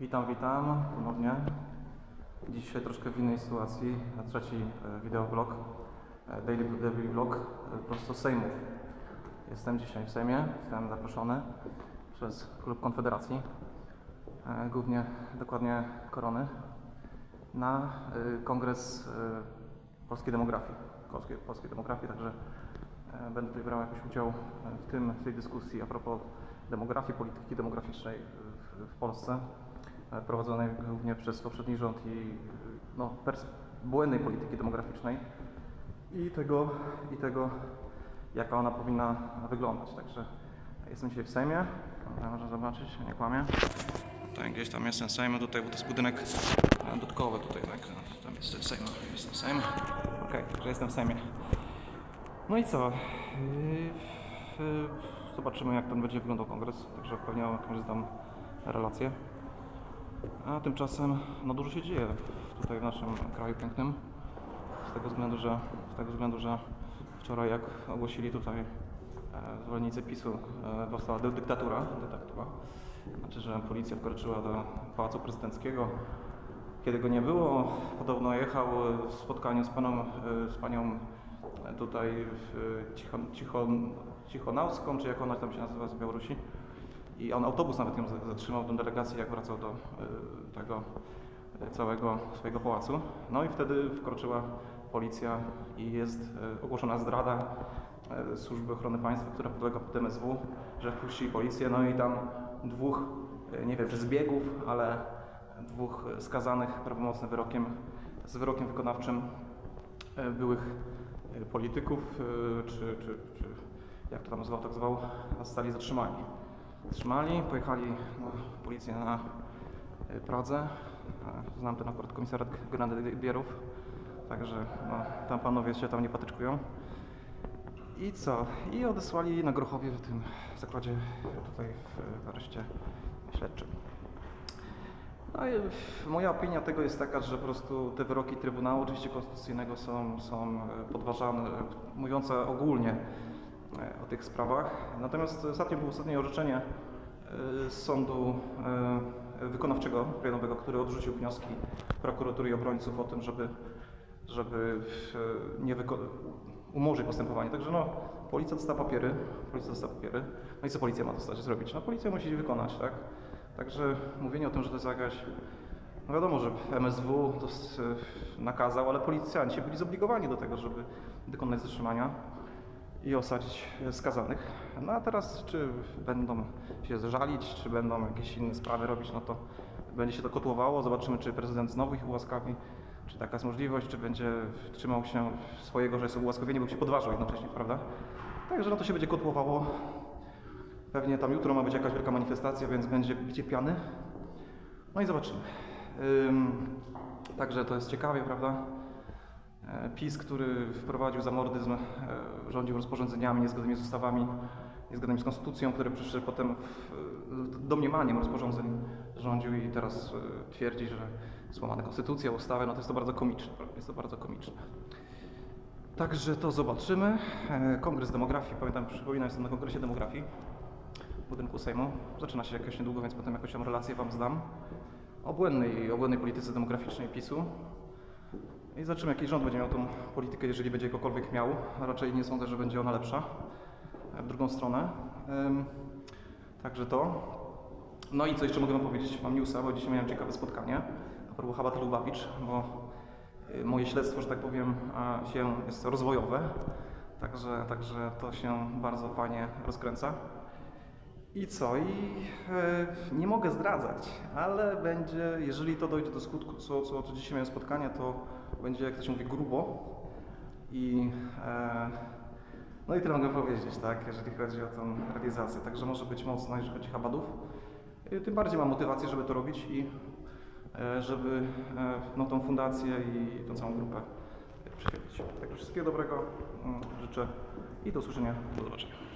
Witam, witam ponownie. Dzisiaj troszkę w innej sytuacji. Trzeci e, wideoblog, e, daily, daily vlog e, prosto Sejmu. Jestem dzisiaj w Sejmie, zostałem zaproszony przez Klub Konfederacji, głównie dokładnie Korony, na kongres polskiej demografii. Polskiej, polskiej demografii, także będę tutaj brał jakiś udział w, tym, w tej dyskusji a propos demografii, polityki demograficznej w, w Polsce, prowadzonej głównie przez poprzedni rząd i e, no, błędnej polityki demograficznej i tego, i tego, jaka ona powinna wyglądać. Także jestem dzisiaj w Sejmie, e, można zobaczyć, nie kłamię. Tutaj gdzieś tam jestem w Sejmie, tutaj, bo to jest budynek e, dodatkowy tutaj, tak, tam jest Sejm, jestem w Sejmie. Okej, że jestem w Sejmie. No i co? Yy, Zobaczymy, jak ten będzie wyglądał kongres. Także pewnie jakąś zdam relację. A tymczasem no dużo się dzieje tutaj w naszym kraju pięknym. Z tego względu, że, z tego względu, że wczoraj jak ogłosili tutaj e, zwolennicy PiSu e, powstała dy- dyktatura, dyktatura. Znaczy, że policja wkroczyła do Pałacu Prezydenckiego. Kiedy go nie było, podobno jechał w spotkaniu z, paną, e, z panią tutaj Cichon, Cichon, Cichonauską, czy jak ona tam się nazywa z Białorusi. I on autobus nawet ją za- zatrzymał, tę delegację, jak wracał do e, tego e, całego swojego pałacu. No i wtedy wkroczyła policja i jest e, ogłoszona zdrada Służby Ochrony Państwa, która podlega pod MSW, że wpuścili policję, no i tam dwóch, nie wiem czy zbiegów, ale dwóch skazanych prawomocnym wyrokiem, z wyrokiem wykonawczym byłych polityków, czy, czy, czy jak to tam zwał, tak zwał, zostali zatrzymani. Zatrzymali, pojechali na policję na e, Pradze. E, Znam ten akurat komisariat Grenadierów, także no, tam panowie się tam nie patyczkują. I co? I odesłali na Grochowie w tym zakładzie tutaj w areszcie śledczym. No i moja opinia tego jest taka, że po prostu te wyroki Trybunału oczywiście Konstytucyjnego są, są e, podważane, e, mówiące ogólnie e, o tych sprawach. Natomiast ostatnio było ostatnie orzeczenie e, sądu e, wykonawczego rejonowego, który odrzucił wnioski prokuratury i obrońców o tym, żeby, żeby e, nie umorzyć postępowanie. Także no, policja dostała papiery, policja dostała papiery. No i co policja ma dostać zrobić? No policja musi wykonać, tak? Także mówienie o tym, że to jest jakaś no wiadomo, że MSW to nakazał, ale policjanci byli zobligowani do tego, żeby dokonać zatrzymania i osadzić skazanych. No a teraz, czy będą się żalić, czy będą jakieś inne sprawy robić, no to będzie się to kotłowało. Zobaczymy, czy prezydent znowu ich ułaskawi, czy taka jest możliwość, czy będzie trzymał się swojego, że jest ułaskawienie, bo się podważał jednocześnie, prawda? Także no to się będzie kotłowało. Pewnie tam jutro ma być jakaś wielka manifestacja, więc będzie bicie piany. No i zobaczymy. Ym, także to jest ciekawie, prawda? E, PiS, który wprowadził zamordyzm, e, rządził rozporządzeniami niezgodnymi z ustawami, niezgodnymi z konstytucją, które przyszły potem w, domniemaniem rozporządzeń rządził i teraz e, twierdzi, że złamane konstytucja, ustawy, no to jest to bardzo komiczne, jest to bardzo komiczne. Także to zobaczymy. Kongres demografii, pamiętam, przypominam, jestem na kongresie demografii w budynku Sejmu. Zaczyna się jakoś niedługo, więc potem jakąś tam relację Wam zdam o błędnej, o błędnej polityce demograficznej PiSu. I zobaczymy, jaki rząd będzie miał tą politykę, jeżeli będzie jakokolwiek miał. Raczej nie sądzę, że będzie ona lepsza. E, W drugą stronę. Także to. No i co jeszcze mogę Wam powiedzieć? Mam newsa, bo dzisiaj miałem ciekawe spotkanie a propos Habat Lubawicz, bo y, moje śledztwo, że tak powiem, się jest rozwojowe. Także, także to się bardzo fajnie rozkręca. I co? I e, nie mogę zdradzać, ale będzie, jeżeli to dojdzie do skutku, co, co, co dzisiaj miałem spotkanie, to będzie, jak to się mówi, grubo. I e, no i tyle mogę powiedzieć, tak, jeżeli chodzi o tę realizację. Także może być mocno, jeżeli chodzi o Habadów. I tym bardziej mam motywację, żeby to robić i e, żeby e, no, tą fundację i tą całą grupę przychylić. Także wszystkiego dobrego mm, życzę i do usłyszenia. Do zobaczenia.